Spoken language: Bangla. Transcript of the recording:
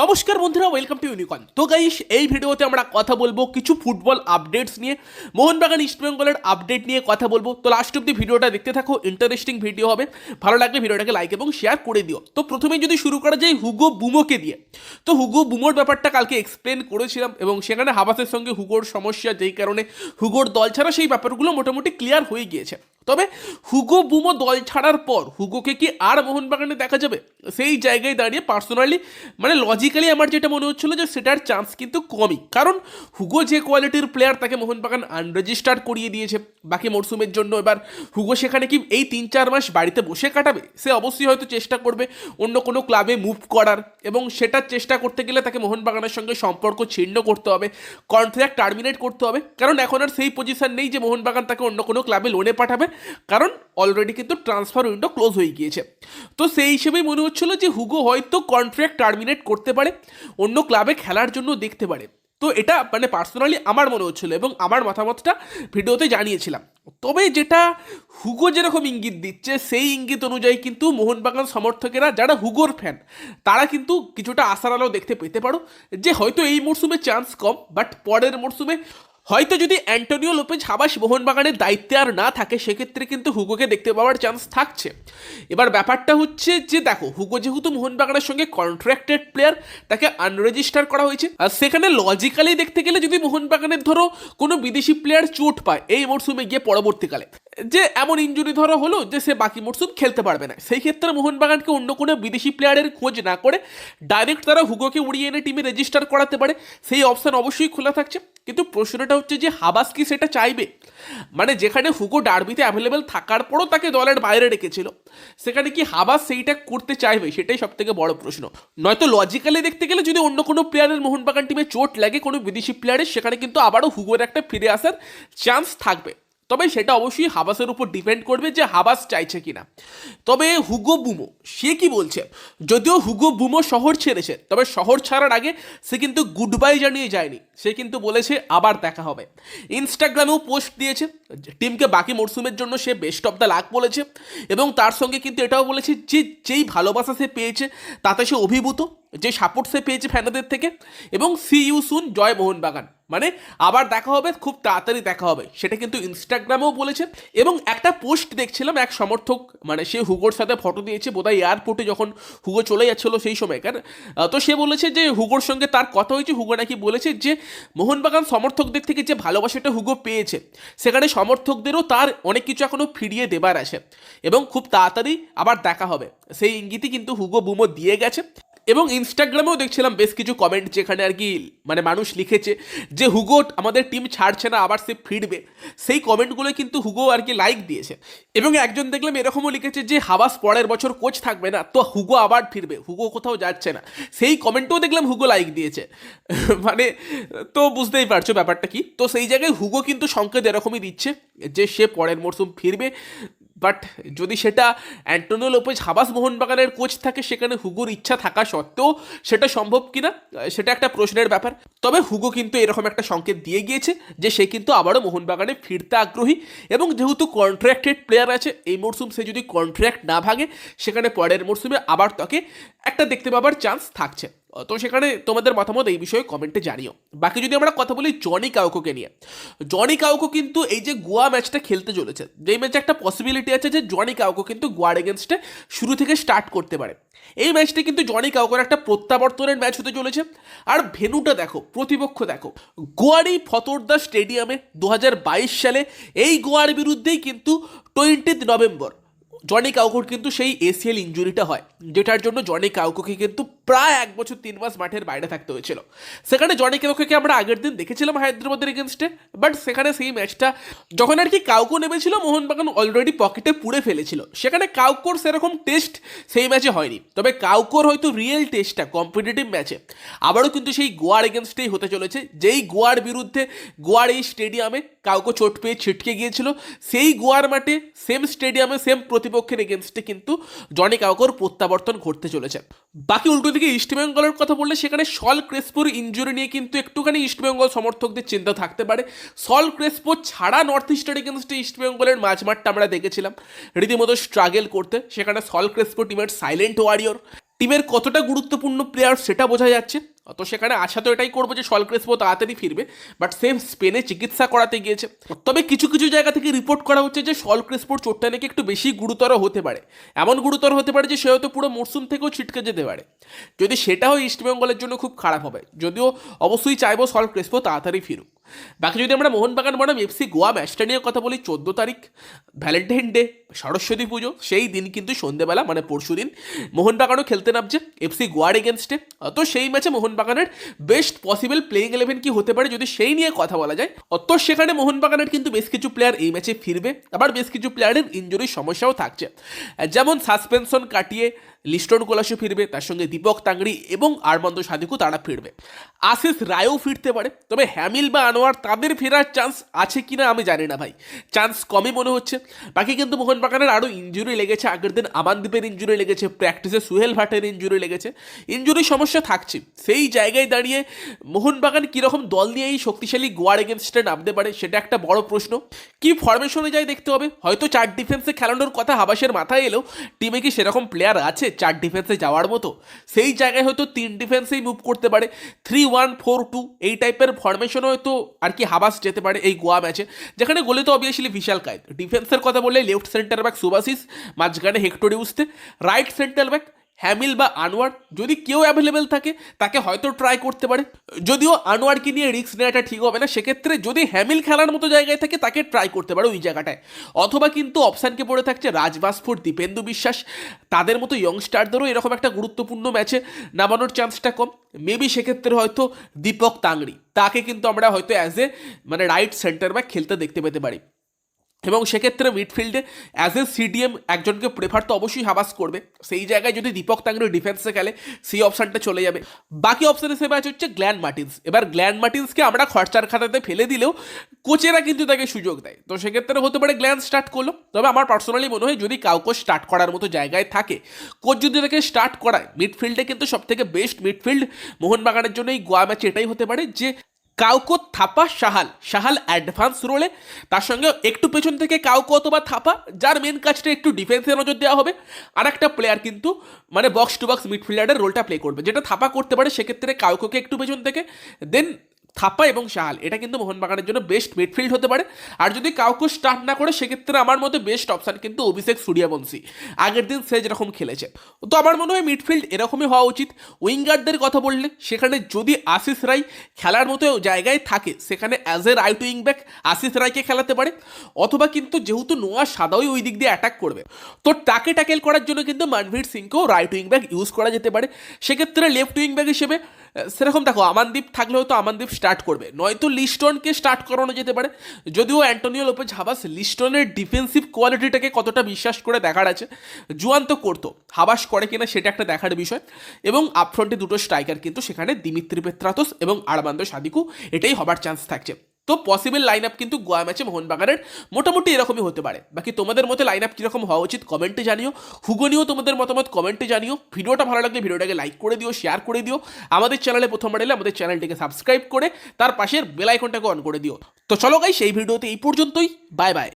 নমস্কার বন্ধুরা ওয়েলকাম টু ইউনিকন তো গাইস এই ভিডিওতে আমরা কথা বলব কিছু ফুটবল আপডেটস নিয়ে, মোহনবাগান ইস্টবেঙ্গলের আপডেট নিয়ে কথা বলব। তো লাস্ট অব্দি ভিডিওটা দেখতে থাকো ইন্টারেস্টিং ভিডিও হবে। ভালো লাগলে ভিডিওটাকে লাইক এবং শেয়ার করে দিও। তো প্রথমে যদি শুরু করা যায় হুগো বুমোকে দিয়ে। তো হুগো বুমোর ব্যাপারটা কালকে এক্সপ্লেন করেছিলাম এবং সেখানে হাবাসের সঙ্গে হুগোর সমস্যা, যেই কারণে হুগোর দল ছাড়া সেই ব্যাপারগুলো মোটামুটি ক্লিয়ার হয়ে গিয়েছে। তবে হুগো বুমো দল ছাড়ার পর হুগোকে কি আর মোহনবাগানে দেখা যাবে? সেই জায়গায় দাঁড়িয়ে পার্সোনালি মানে লজিক্যালি আমার যেটা মনে হচ্ছিল যে সেটার চান্স কিন্তু কমই। কারণ হুগো যে কোয়ালিটির প্লেয়ার তাকে মোহনবাগান আনরেজিস্টার্ড করিয়ে দিয়েছে বাকি মরশুমের জন্য। এবার হুগো সেখানে কি এই তিন চার মাস বাড়িতে বসে কাটাবে? সে অবশ্যই হয়তো চেষ্টা করবে অন্য কোনো ক্লাবে মুভ করার এবং সেটার চেষ্টা করতে গেলে তাকে মোহনবাগানের সঙ্গে সম্পর্ক ছিন্ন করতে হবে কন্ট্রাক্ট টার্মিনেট করতে হবে। কারণ এখন আর সেই পজিশন নেই যে মোহনবাগান তাকে অন্য কোনো ক্লাবে লোনে পাঠাবে। কারণ অলরেডি কিন্তু ট্রান্সফার উইন্ডো ক্লোজ হয়ে গিয়েছে। তো সেই হিসেবেই মনে হচ্ছিল যে হুগো হয়তো কন্ট্রাক্ট টার্মিনেট করতে পারে, অন্য ক্লাবে খেলার জন্য দেখতে পারে। তো এটা মানে পার্সোনালি আমার মনে হচ্ছিল এবং আমার মতামতটা ভিডিওতে জানিয়েছিলাম। তবে যেটা হুগো যেরকম ইঙ্গিত দিচ্ছে, সেই ইঙ্গিত অনুযায়ী কিন্তু মোহনবাগান সমর্থকেরা, যারা হুগোর ফ্যান তারা কিন্তু কিছুটা আশার আলো দেখতে পেতে পারো যে হয়তো এই মরশুমে চান্স কম বাট পরের মরশুমে হয়তো যদি অ্যান্টোনিও লোপেজ হাবাস মোহনবাগানের দায়িত্বে আর না থাকে, সেক্ষেত্রে কিন্তু হুগোকে দেখতে পাওয়ার চান্স থাকছে। এবার ব্যাপারটা হচ্ছে যে, দেখো, হুগো যেহেতু মোহনবাগানের সঙ্গে কন্ট্রাক্টেড প্লেয়ার তাকে আনরেজিস্টার করা হয়েছে। আর সেখানে লজিক্যালি দেখতে গেলে যদি মোহনবাগানের ধরো কোনো বিদেশি প্লেয়ার চোট পায়, এই মরশুমে গিয়ে পরবর্তীকালে। যে এমন ইঞ্জুরি ধরো হলো যে সে বাকি মরশুম খেলতে পারবে না। সেই ক্ষেত্রে মোহনবাগানকে অন্য কোনো বিদেশি প্লেয়ারের খোঁজ না করে ডাইরেক্ট তারা হুগোকে উড়িয়ে এনে টিমে রেজিস্টার করাতে পারে। সেই অপশান অবশ্যই খোলা থাকছে। কিন্তু প্রশ্নটা হচ্ছে যে হাবাস কি সেটা চাইবে? মানে যেখানে হুগো ডার্বিতে অ্যাভেলেবেল থাকার পরও তাকে দলের বাইরে রেখেছিল। সেখানে কি হাবাস সেইটা করতে চাইবে? সেটাই সব থেকে বড় প্রশ্ন। নয়তো লজিক্যালি দেখতে গেলে যদি অন্য কোনো প্লেয়ারের মোহনবাগান টিমে চোট লাগে কোনো বিদেশি প্লেয়ারের সেখানে কিন্তু আবারও হুগোর একটা ফিরে আসার চান্স থাকবে। তবে সেটা অবশ্যই হাবাসের উপর ডিপেন্ড করবে যে হাবাস চাইছে কিনা। তবে হুগো বুমো, সে কি বলছে? যদিও হুগো বুমো শহর ছেড়েছে, তবে শহর ছাড়ার আগে সে কিন্তু গুড বাই জানিয়ে যায়নি। সে কিন্তু বলেছে আবার দেখা হবে। ইনস্টাগ্রামেও পোস্ট দিয়েছে, টিমকে বাকি মরশুমের জন্য সে বেস্ট অফ দ্য লাক বলেছে এবং তার সঙ্গে কিন্তু এটাও বলেছে যে যেই ভালোবাসা সে পেয়েছে তাতে সে অভিভূত, যে সাপোর্ট সে পেয়েছে ফ্যানাদের থেকে এবং সি ইউ সুন জয় মোহনবাগান। মানে আবার দেখা হবে, খুব তাড়াতাড়ি দেখা হবে। সেটা কিন্তু ইনস্টাগ্রামেও বলেছে এবং একটা পোস্ট দেখছিলাম, এক সমর্থক মানে সে হুগোর সাথে ফটো দিয়েছে, বোধহয় এয়ারপোর্টে যখন হুগো চলে যাচ্ছিল সেই সময়কার। তো সে বলেছে যে হুগোর সঙ্গে তার কথা হয়েছে, হুগো নাকি বলেছে যে মোহনবাগান সমর্থকদের থেকে যে ভালোবাসাটা হুগো পেয়েছে, সেখানে সমর্থকদেরও তার অনেক কিছু এখনও ফিরিয়ে দেবার আছে এবং খুব তাড়াতাড়ি আবার দেখা হবে। সেই ইঙ্গিতই কিন্তু হুগো বুমো দিয়ে গেছে। এবং ইনস্টাগ্রামেও দেখছিলাম বেশ কিছু কমেন্ট যেখানে আর কি মানে মানুষ লিখেছে যে, হুগো, আমাদের টিম ছাড়ছে না, আবার সে ফিরবে। সেই কমেন্টগুলো কিন্তু হুগো আর কি লাইক দিয়েছে। এবং একজন দেখলাম এরকমও লিখেছে যে, হাবাস পরের বছর কোচ থাকবে না, তো হুগো আবার ফিরবে, হুগো কোথাও যাচ্ছে না। সেই কমেন্টও দেখলাম হুগো লাইক দিয়েছে। মানে তো বুঝতেই পারছ ব্যাপারটা কি? তো সেই জায়গায় হুগো কিন্তু সংকেত এরকমই দিচ্ছে যে, সে পরের মরশুম ফিরবে। বাট যদি সেটা অ্যান্টোনিও লোপেজ হাবাস মোহনবাগানের কোচ থাকে, সেখানে হুগোর ইচ্ছা থাকা সত্ত্বেও সেটা সম্ভব কিনা, সেটা একটা প্রশ্নের ব্যাপার। তবে হুগো কিন্তু এরকম একটা সংকেত দিয়ে গিয়েছে যে সে কিন্তু আবারও মোহনবাগানে ফিরতে আগ্রহী এবং যেহেতু কন্ট্রাক্টেড প্লেয়ার আছে, এই মরশুম সে যদি কন্ট্রাক্ট না ভাগে সেখানে পরের মরশুমে আবার তাকে একটা দেখতে পাবার চান্স থাকছে। তো সেখানে তোমাদের মতামত এই বিষয়ে কমেন্টে জানিও। বাকি যদি আমরা কথা বলি জনি কাউকোকে নিয়ে, জনি কাউকো কিন্তু এই যে গোয়া ম্যাচটা খেলতে চলেছে, যেই ম্যাচে একটা পসিবিলিটি আছে যে জনি কাউকো কিন্তু গোয়ার এগেনস্টে শুরু থেকে স্টার্ট করতে পারে। এই ম্যাচটি কিন্তু জনি কাউকোর একটা প্রত্যাবর্তনের ম্যাচ হতে চলেছে। আর ভেনুটা দেখো, প্রতিপক্ষ দেখো, গোয়ার এই ফতোরদা স্টেডিয়ামে দু হাজার বাইশ সালে এই গোয়ার বিরুদ্ধেই কিন্তু টোয়েন্টিথ নভেম্বর, জনি কাউকোর কিন্তু সেই এসিএল ইঞ্জুরিটা হয়, যেটার জন্য জনি কাউকোকে কিন্তু প্রায় এক বছর, তিন মাস মাঠের বাইরে থাকতে হয়েছিল। সেখানে জনি কাউকোকে আমরা আগের দিন দেখেছিলাম হায়দ্রাবাদের এগেনস্টে বাট সেখানে সেই ম্যাচটা যখন আর কি কাউকো নেমেছিল, মোহনবাগান অলরেডি পকেটে পুড়ে ফেলেছিল। সেখানে কাউকোর সেরকম টেস্ট সেই ম্যাচে হয়নি। তবে কাউকোর হয়তো রিয়েল টেস্টটা কম্পিটিটিভ ম্যাচে আবারও কিন্তু সেই গোয়ার এগেনস্টেই হতে চলেছে। যেই গোয়ার বিরুদ্ধে গোয়ার এই স্টেডিয়ামে কাউকো চোট পেয়ে ছিটকে গিয়েছিল, সেই গোয়ার মাঠে সেম স্টেডিয়ামে সেম প্রতিপক্ষের এগেনস্টে কিন্তু জনি কাউকোর প্রত্যাবর্তন ঘটতে চলেছে। বাকি উল্টো দিকে ইস্টবেঙ্গলের কথা বললে সেখানে সল ক্রেসপোর ইঞ্জুরি নিয়ে কিন্তু একটুখানি ইস্টবেঙ্গল সমর্থকদের চিন্তা থাকতে পারে। সল ক্রেসপো ছাড়া নর্থ ইস্টের এগেনস্টে ইস্টবেঙ্গলের মাঝমাঠটা আমরা দেখেছিলাম। রীতিমতো স্ট্রাগেল করতে। সেখানে সল ক্রেসপো টিমের সাইলেন্ট ওয়ারিয়র টিমের কতটা গুরুত্বপূর্ণ প্লেয়ার সেটা বোঝা যাচ্ছে। তো সেখানে আশা তো এটাই করব যে সল ক্রেসপো তাড়াতাড়ি ফিরবে বাট সেম স্পেনে চিকিৎসা করাতে গিয়েছে। তবে কিছু কিছু জায়গা থেকে রিপোর্ট করা হচ্ছে যে সল ক্রেসপোর চোটটা নাকি একটু বেশি গুরুতর হতে পারে। এমন গুরুতর হতে পারে যে সে হয়তো পুরো মরসুম থেকেও ছিটকে যেতে পারে। যদি সেটাও ইস্টবেঙ্গলের জন্য খুব খারাপ হবে, যদিও অবশ্যই চাইব সল ক্রেসপো তাড়াতাড়ি ফিরুক। বাকি যদি আমরা মোহনবাগান বনাম এফসি গোয়া ম্যাচটা নিয়ে কথা বলি, চোদ্দ তারিখ ভ্যালেন্টাইন ডে সরস্বতী পুজো, সেই দিন কিন্তু সন্ধেবেলা মানে পরশু দিন মোহনবাগানও খেলতে নামছে এফসি গোয়ার এগেনস্টে তো সেই ম্যাচে মোহনবাগানের বেস্ট পসিবল প্লেইং ইলেভেন কি হতে পারে যদি সেই নিয়ে কথা বলা যায়? অত সেখানে মোহনবাগানের কিন্তু বেশ কিছু প্লেয়ার এই ম্যাচে ফিরবে। আবার বেশ কিছু প্লেয়ারের ইঞ্জুরির সমস্যাও থাকছে। যেমন সাসপেনশন কাটিয়ে লিস্টন কোলাসও ফিরবে, তার সঙ্গে দীপক তাংড়ি এবং আরমান্দ সাদিকু তারা ফিরবে। আশিস রায়ও ফিরতে পারে, তবে হ্যামিল বা আনোয়ার তাদের ফেরার চান্স আছে কিনা আমি জানি না ভাই। চান্স কমই মনে হচ্ছে। বাকি কিন্তু মোহনবাগানের আরও ইঞ্জুরি লেগেছে। আগের দিন আমানদীপের ইঞ্জুরি লেগেছে প্র্যাকটিসে সুহেল ভাটের ইঞ্জুরি লেগেছে। ইঞ্জুরির সমস্যা থাকছে। সেই জায়গায় দাঁড়িয়ে মোহনবাগান কীরকম দল নিয়ে এই শক্তিশালী গোয়ার এগেনস্টে নামতে পারে, সেটা একটা বড় প্রশ্ন। কি ফরমেশনে যায় দেখতে হবে? হয়তো চার ডিফেন্সে খেলানোর কথা হাবাসের মাথায় এলেও টিমে কি সেরকম প্লেয়ার আছে? চার ডিফেন্সে যাওয়ার মতো। সেই জায়গায় হয়তো তিন ডিফেন্সেই মুভ করতে পারে। থ্রি ওয়ান ফোর টু এই টাইপের ফরমেশনও হয়তো আর কি হাবাস যেতে পারে এই গোয়া ম্যাচে যেখানে গোলে তো অবভিয়াসলি বিশাল কায়েদ। ডিফেন্সের কথা বললে লেফট সেন্টার ব্যাক সুবাসিস মাঝখানে হেক্টরি উঠতে রাইট সেন্টার ব্যাক হ্যামিল বা আনোয়ার যদি কেউ অ্যাভেলেবেল থাকে, তাকে হয়তো ট্রাই করতে পারে। যদিও আনোয়ারকে নিয়ে রিস্ক নেওয়াটা ঠিক হবে না, সেক্ষেত্রে যদি হ্যামিল খেলার মতো জায়গায় থাকে, তাকে ট্রাই করতে পারে ওই জায়গাটায়। অথবা কিন্তু অপশানকে পড়ে থাকছে রাজবাসপুর দীপেন্দু বিশ্বাস তাদের মতো ইয়ংস্টারদেরও এরকম একটা গুরুত্বপূর্ণ ম্যাচে নামানোর চান্সটা কম। মেবি সেক্ষেত্রে হয়তো দীপক তাংড়ি তাকে কিন্তু আমরা হয়তো অ্যাজ এ মানে রাইট সেন্টার ব্যাক খেলতে দেখতে পেতে পারি। এবং সেক্ষেত্রে মিডফিল্ডে অ্যাজ এ সিডিএম একজনকে প্রেফার তো অবশ্যই হাবাস করবে। সেই জায়গায় যদি দীপক তাংরি ডিফেন্সে খেলে, সেই অপশানটা চলে যাবে। বাকি অপশান হিসেবে আছে হচ্ছে গ্ল্যান্ড মার্টিন্স এবার গ্ল্যান্ড মার্টিন্সকে আমরা খরচার খাতাতে ফেলে দিলেও কোচেরা কিন্তু তাকে সুযোগ দেয়। তো সেক্ষেত্রে হতে পারে গ্ল্যান্ড স্টার্ট করল। তবে আমার পার্সোনালি মনে হয় যদি কাউকে স্টার্ট করার মতো জায়গায় থাকে, কোচ যদি তাকে স্টার্ট করায় মিডফিল্ডে কিন্তু সব থেকে বেস্ট মিডফিল্ড মোহনবাগানের জন্য এই গোয়া ম্যাচে এটাই হতে পারে যে কাউকো থাপা সাহাল সাহাল অ্যাডভান্স রোলে তার সঙ্গে একটু পেছন থেকে কাউকো অথবা থাপা, যার মেন কাজটা একটু ডিফেন্সের নজর দেওয়া হবে। আর একটা প্লেয়ার কিন্তু মানে বক্স টু বক্স মিডফিল্ডারের রোলটা প্লে করবে। যেটা থাপা করতে পারে, সেক্ষেত্রে কাউকোকে একটু পেছন থেকে দেন থাপ্পা এবং শাহাল। এটা কিন্তু মোহনবাগানের জন্য বেস্ট মিডফিল্ড হতে পারে। আর যদি কাউকে স্টার্ট না করে, সেক্ষেত্রে আমার মতে বেস্ট অপশান কিন্তু অভিষেক সূর্যবংশী। আগের দিন সে যেরকম খেলেছে। তো আমার মনে হয় মিডফিল্ড এরকমই হওয়া উচিত। উইঙ্গারদের কথা বললে, সেখানে যদি আশিস রায় খেলার মতো জায়গায় থাকে, সেখানে as a right wing back Ashis রায়কে খেলাতে পারে। অথবা কিন্তু যেহেতু নোয়া সাদাই ওই দিক দিয়ে অ্যাটাক করবে। তো তাকে ট্যাকেল করার জন্য কিন্তু মানভীর সিংকেও রাইট উইং ব্যাক ইউজ করা যেতে পারে। সেক্ষেত্রে লেফট উইং ব্যাক হিসেবে সেরকম দেখো আমানদীপ থাকলেও তো আমানদীপ স্টার্ট করবে। নয়তো লিস্টনকে স্টার্ট করানো যেতে পারে। যদিও অ্যান্টোনিও লোপেজ হাবাস লিস্টনের ডিফেন্সিভ কোয়ালিটিটাকে কতটা বিশ্বাস করে দেখার আছে, জুয়ান তো করতো। হাবাস করে কিনা সেটা একটা দেখার বিষয়। এবং আপফ্রন্টে দুটো স্ট্রাইকার কিন্তু সেখানে দিমিত্রি পেত্রাতোস এবং আরবান্দ সাদিকু, এটাই হবার চান্স থাকছে। তো পসিবল লাইন আপ কিন্তু গোয়া ম্যাচে মোহনবাগানের মোটামুটি এরকমই হতে পারে। বাকি তোমাদের মতে লাইন আপ কীরকম হওয়া উচিত কমেন্টে জানিও। হুগনিও তোমাদের মতামত কমেন্টে জানিও। ভিডিওটা ভালো লাগলে ভিডিওটাকে লাইক করে দিও শেয়ার করে দিও। আমাদের চ্যানেলে প্রথম এলে আমাদের চ্যানেলটিকে সাবস্ক্রাইব করে তার পাশের বেল আইকনটাকে অন করে দিও। তো চলো গাই সেই ভিডিওতে এই পর্যন্তই। Bye bye